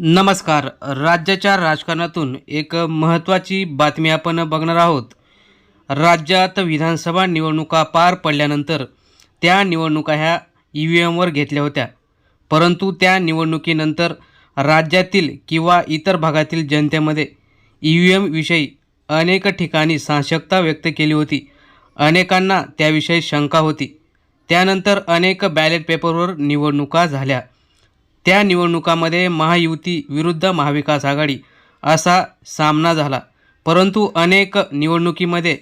नमस्कार. राज्याच्या राजकारणातून एक महत्त्वाची बातमी आपण बघणार आहोत. राज्यात विधानसभा निवडणुका पार पडल्यानंतर त्या निवडणुका ह्या ई व्ही एमवर घेतल्या होत्या. परंतु त्या निवडणुकीनंतर राज्यातील किंवा इतर भागातील जनतेमध्ये ई व्ही एमविषयी अनेक ठिकाणी साशंकता व्यक्त केली होती. अनेकांना त्याविषयी शंका होती. त्यानंतर अनेक बॅलेट पेपरवर निवडणुका झाल्या. त्या निवडणुकामध्ये महायुती विरुद्ध महाविकास आघाडी असा सामना झाला. परंतु अनेक निवडणुकीमध्ये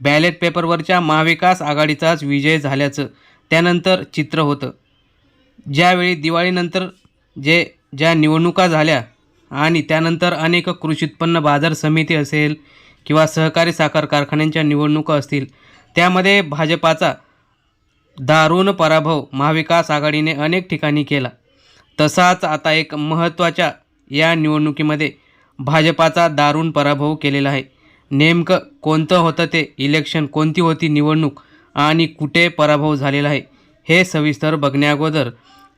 बॅलेट पेपरवरच्या महाविकास आघाडीचाच विजय झाल्याचं त्यानंतर चित्र होतं. ज्यावेळी दिवाळीनंतर जे ज्या निवडणुका झाल्या आणि त्यानंतर अनेक कृषी उत्पन्न बाजार समिती असेल किंवा सहकारी साखर कारखान्यांच्या निवडणुका असतील त्यामध्ये भाजपाचा दारुण पराभव महाविकास आघाडीने अनेक ठिकाणी केला. तसाच आता एक महत्त्वाच्या या निवडणुकीमध्ये भाजपाचा दारुण पराभव केलेला आहे. नेमकं कोणतं होतं ते इलेक्शन कोणती होती निवडणूक आणि कुठे पराभव झालेला आहे हे सविस्तर बघण्याअगोदर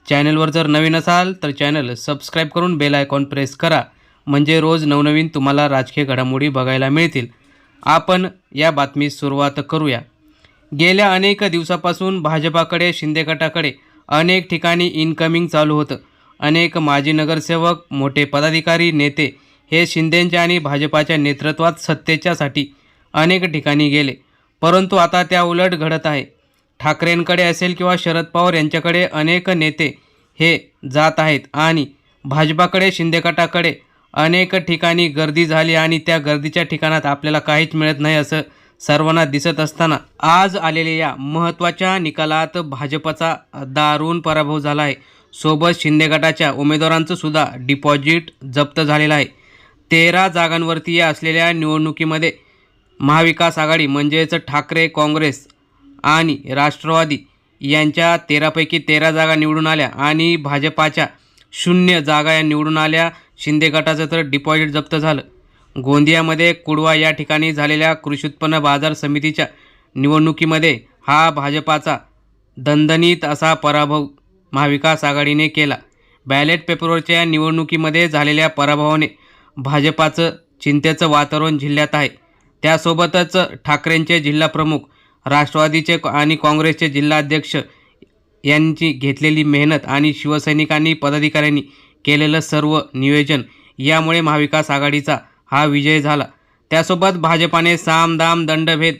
चॅनलवर जर नवीन असाल तर चॅनल सबस्क्राईब करून बेल आयकॉन प्रेस करा. म्हणजे रोज नवनवीन तुम्हाला राजकीय घडामोडी बघायला मिळतील. आपण या बातमीस सुरुवात करूया. गेल्या अनेक दिवसापासून भाजपाकडे शिंदे गटाकडे अनेक ठिकाणी इनकमिंग चालू होतं. अनेक माजी नगरसेवक मोठे पदाधिकारी नेते हे शिंदेंच्या आणि भाजपाच्या नेतृत्वात सत्तेच्यासाठी अनेक ठिकाणी गेले. परंतु आता त्या उलट घडत आहे. ठाकरेंकडे असेल किंवा शरद पवार यांच्याकडे अनेक नेते हे जात आहेत आणि भाजपाकडे शिंदेगटाकडे अनेक ठिकाणी गर्दी झाली आणि त्या गर्दीच्या ठिकाणात आपल्याला काहीच मिळत नाही असं सर्वांना दिसत असताना आज आलेल्या या महत्त्वाच्या निकालात भाजपचा दारुण पराभव झाला आहे. सोबत शिंदे गटाच्या उमेदवारांचं सुद्धा डिपॉझिट जप्त झालेलं आहे. तेरा जागांवरती या असलेल्या निवडणुकीमध्ये महाविकास आघाडी म्हणजेच ठाकरे काँग्रेस आणि राष्ट्रवादी यांच्या तेरापैकी तेरा जागा निवडून आल्या आणि भाजपाच्या शून्य जागा या निवडून आल्या. शिंदे गटाचं तर डिपॉझिट जप्त झालं. गोंदियामध्ये कुडवा या ठिकाणी झालेल्या कृषी उत्पन्न बाजार समितीच्या निवडणुकीमध्ये हा भाजपाचा दणदणीत असा पराभव महाविकास आघाडीने केला. बॅलेट पेपरवरच्या या निवडणुकीमध्ये झालेल्या पराभवाने भाजपाचं चिंतेचं वातावरण जिल्ह्यात आहे. त्यासोबतच ठाकरेंचे जिल्हाप्रमुख राष्ट्रवादीचे आणि काँग्रेसचे जिल्हाध्यक्ष यांची घेतलेली मेहनत आणि शिवसैनिकांनी पदाधिकाऱ्यांनी केलेलं सर्व नियोजन यामुळे महाविकास आघाडीचा हा विजय झाला. त्यासोबत भाजपाने साम दाम दंडभेद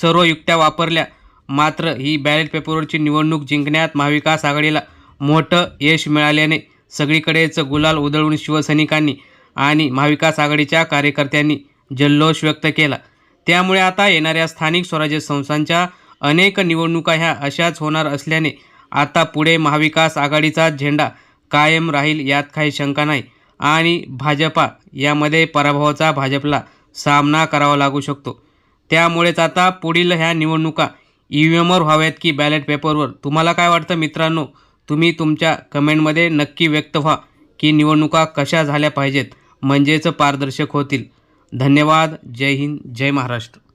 सर्व युक्त्या वापरल्या. मात्र ही बॅलेट पेपरवरची निवडणूक जिंकण्यात महाविकास आघाडीला मोठं यश मिळाल्याने सगळीकडेच गुलाल उधळून शिवसैनिकांनी आणि महाविकास आघाडीच्या कार्यकर्त्यांनी जल्लोष व्यक्त केला. त्यामुळे आता येणाऱ्या स्थानिक स्वराज्य संस्थांच्या अनेक निवडणुका ह्या अशाच होणार असल्याने आता पुढे महाविकास आघाडीचा झेंडा कायम राहील यात काही शंका नाही. आणि भाजपा यामध्ये पराभवाचा भाजपला सामना करावा लागू शकतो. त्यामुळेच आता पुढील ह्या निवडणुका ई व्ही एमवर व्हाव्यात की बॅलेट पेपरवर? तुम्हाला काय वाटतं मित्रांनो? तुम्ही तुमच्या कमेंटमध्ये नक्की व्यक्त व्हा की निवडणुका कशा झाल्या पाहिजेत. म्हणजेच पारदर्शक होतील. धन्यवाद. जय हिंद. जय महाराष्ट्र.